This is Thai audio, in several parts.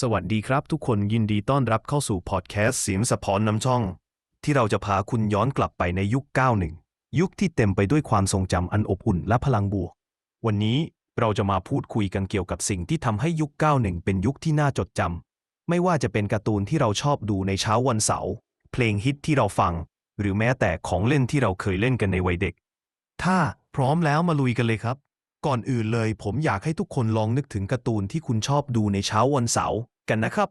สวัสดีครับทุกคนยินดีต้อนรับเข้าสู่พอดแคสต์เสียงสะพอนนำช่อง ที่เราจะพาคุณย้อนกลับไปในยุค 91 ยุคที่เต็มไปด้วยความทรงจำอันอบอุ่นและพลังบวก วันนี้เราจะมาพูดคุยกันเกี่ยวกับสิ่งที่ทำให้ยุค 91 เป็นยุคที่น่าจดจำไม่ว่าจะเป็นการ์ตูนที่เราชอบดูในเช้าวันเสาร์เพลงฮิตที่เราฟัง หรือแม้แต่ของเล่นที่เราเคยเล่นกันในวัยเด็ก ถ้าพร้อมแล้วมาลุยกันเลยครับ ก่อนอื่นเลย ผมอยากให้ทุกคนลองนึกถึงการ์ตูนที่คุณชอบดูในเช้าวันเสาร์กันนะครับ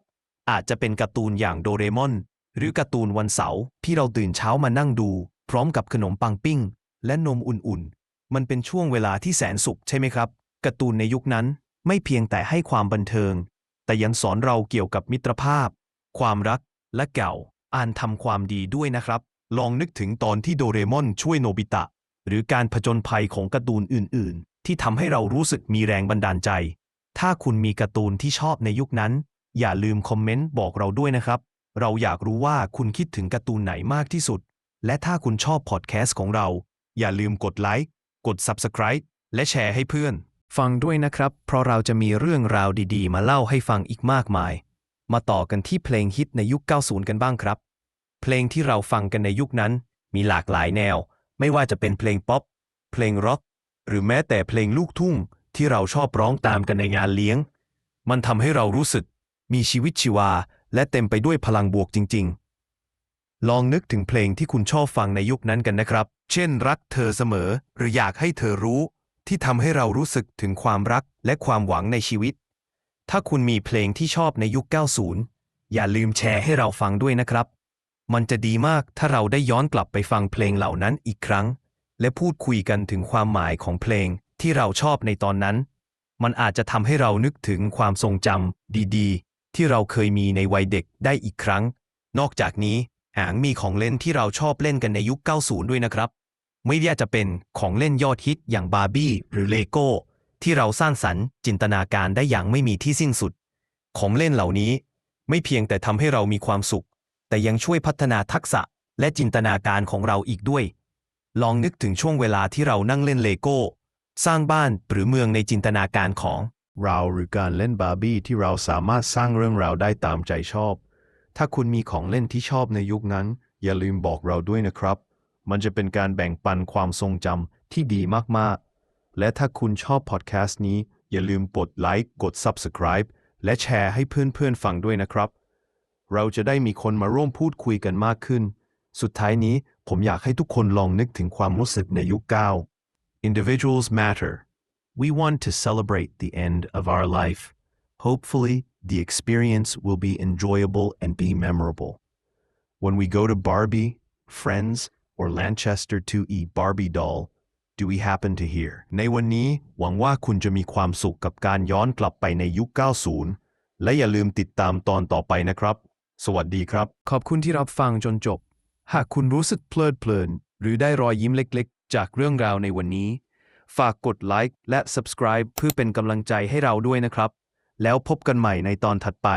อาจจะเป็นการ์ตูนอย่างโดเรมอน หรือการ์ตูนวันเสาร์ที่เราตื่นเช้ามานั่งดู พร้อมกับขนมปังปิ้ง และนมอุ่นๆ มันเป็นช่วงเวลาที่แสนสุขใช่ไหมครับการ์ตูนในยุคนั้นไม่เพียงแต่ให้ความบันเทิง แต่ยังสอนเราเกี่ยวกับมิตรภาพ ความรักและเก่าอ่านทำความดีด้วยนะครับ ลองนึกถึงตอนที่โดเรมอนช่วยโนบิตะ หรือการผจญภัยของการ์ตูนอื่นๆ ที่ทำให้เรารู้สึกมีแรงบันดาลใจ ถ้าคุณมีการ์ตูนที่ชอบในยุคนั้น อย่าลืมคอมเมนต์บอกเราด้วยนะครับ เราอยากรู้ว่าคุณคิดถึงการ์ตูนไหนมากที่สุด และถ้าคุณชอบพอดแคสต์ของเรา อย่าลืมกดไลค์ กด Subscribe และแชร์ให้เพื่อน ฟังด้วยนะครับ เพราะเราจะมีเรื่องราวดีๆ มาเล่าให้ฟังอีกมากมาย มาต่อกันที่เพลงฮิตในยุค 90 กันบ้างครับ เพลงที่เราฟังกันในยุคนั้น มีหลากหลายแนว ไม่ว่าจะเป็นเพลงป๊อป เพลงร็อก หรือแม้แต่เพลงลูกทุ่งที่เราชอบร้องตามกันในงานเลี้ยง มันทำให้เรารู้สึกมีชีวิตชีวา และเต็มไปด้วยพลังบวกจริง ๆ ลองนึกถึงเพลงที่คุณชอบฟังในยุคนั้นกันนะครับ เช่น รักเธอเสมอ หรืออยากให้เธอรู้ ที่ทำให้เรารู้สึกถึงความรักและความหวังในชีวิต ถ้าคุณมีเพลงที่ชอบในยุค 90 อย่าลืมแชร์ให้เราฟังด้วยนะครับ มันจะดีมากถ้าเราได้ย้อนกลับไปฟังเพลงเหล่านั้นอีกครั้ง และพูดคุยกันถึงความหมายของเพลงที่เราชอบในตอนนั้น มันอาจจะทำให้เรานึกถึงความทรงจำดีๆ ที่เราเคยมีในวัยเด็กได้อีกครั้ง นอกจากนี้หางมีของเล่นที่เราชอบเล่นกันในยุค 90 ด้วยนะครับ ไม่ว่าจะเป็นของเล่นยอดฮิตอย่างบาร์บี้หรือเลโก้ที่เราสร้างสรรค์จินตนาการได้อย่างไม่มีที่สิ้นสุด ของเล่นเหล่านี้ ไม่เพียงแต่ทำให้เรามีความสุข แต่ยังช่วยพัฒนาทักษะและจินตนาการของเราอีกด้วย ลองนึกถึงช่วงเวลาที่เรานั่งเล่นเลโก้ สร้างบ้านหรือเมืองในจินตนาการของ เราหรือการเล่นบาร์บี้ที่เราสามารถสร้างเรื่องราวได้ตามใจชอบ ถ้าคุณมีของเล่นที่ชอบในยุคนั้น อย่าลืมบอกเราด้วยนะครับ มันจะเป็นการแบ่งปันความทรงจำที่ดีมากๆ และถ้าคุณชอบพอดแคสต์นี้ อย่าลืมกดไลค์กด Subscribe และแชร์ให้เพื่อนๆฟังด้วยนะครับ เราจะได้มีคนมาร่วมพูดคุยกันมากขึ้น สุดท้ายนี้ ผมอยากให้ทุกคนลองนึกถึงความรู้สึกในยุค 9 Individuals matter We want to celebrate the end of our life. Hopefully, the experience will be enjoyable and be memorable. When we go to Barbie, Friends, or Lanchester to eat Barbie doll, do we happen to hear ในวันนี้หวังว่าคุณจะมีความสุขกับการย้อนกลับไปในยุค 90 และอย่าลืมติดตามตอนต่อไปนะครับ สวัสดีครับ ขอบคุณที่รับฟังจนจบ หากคุณรู้สึกเพลิดเพลิน หรือได้รอยยิ้มเล็กๆ จากเรื่องราวในวันนี้ ฝากกดไลค์และ subscribe เพื่อเป็นกำลังใจให้เราด้วยนะครับ แล้วพบกันใหม่ในตอนถัดไป